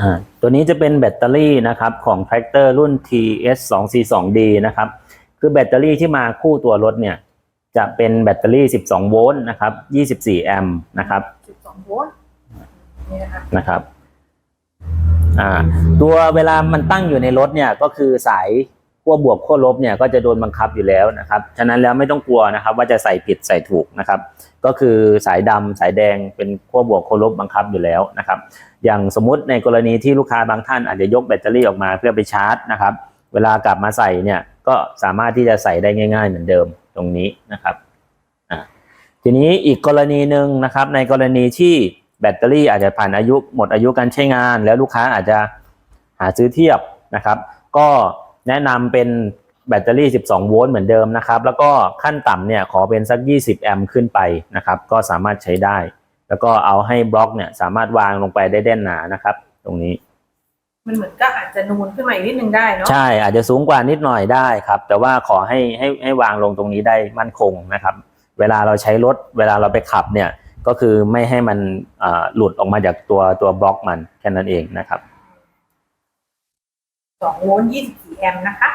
อ่าตัวนี้จะเป็นแบตเตอรี่นะครับของแทรกเตอร์รุ่น TS 2 4 2 D นะครับ คือแบตเตอรี่ที่มาคู่ตัวรถเนี่ยจะเป็นแบตเตอรี่ 12 โวลต์นะครับ 24 แอมป์นะครับ 12 โวลต์นี่นะคะนะครับ อ่า ตัวเวลามันตั้งอยู่ในรถเนี่ยก็คือสาย ขั้วบวกขั้วลบเนี่ยก็จะโดนบังคับอยู่แล้วนะครับ ฉะนั้นแล้วไม่ต้องกลัวนะครับ ว่าจะใส่ผิดใส่ถูกนะครับ ก็คือสายดำสายแดงเป็นขั้วบวกขั้วลบบังคับอยู่แล้วนะครับ อย่างสมมุติในกรณีที่ลูกค้าบางท่านอาจจะยกแบตเตอรี่ออกมาเพื่อไปชาร์จนะครับ เวลากลับมาใส่เนี่ยก็สามารถที่จะใส่ได้ง่าย ๆ เหมือนเดิมตรงนี้นะครับทีนี้อีกกรณีหนึ่งนะครับ ในกรณีที่แบตเตอรี่อาจจะผ่านอายุหมดอายุการใช้งาน แล้วลูกค้าอาจจะหาซื้อเทียบนะครับ ก็ แนะนำเป็นแบตเตอรี่ 12 โวลต์เหมือนเดิมนะครับ แล้วก็ขั้นต่ำเนี่ยขอเป็นสัก 20 แอมป์ขึ้นไปนะครับ ก็สามารถใช้ได้ แล้วก็เอาให้บล็อกเนี่ยสามารถวางลงไปได้แน่นหนานะครับ ตรงนี้ มันเหมือนก็อาจจะนูนขึ้นมาอีกนิดนึงได้เนาะ ใช่อาจจะสูงกว่านิดหน่อยได้ครับ แต่ว่าขอให้ให้ให้วางลงตรงนี้ได้มั่นคงนะครับ เวลาเราใช้รถ เวลาเราไปขับเนี่ย ก็คือไม่ให้มันอ่าหลุดออกมาจากตัวตัวบล็อกมันแค่นั้นเองนะครับ 2 โวลต์ 24 แอมป์นะคะ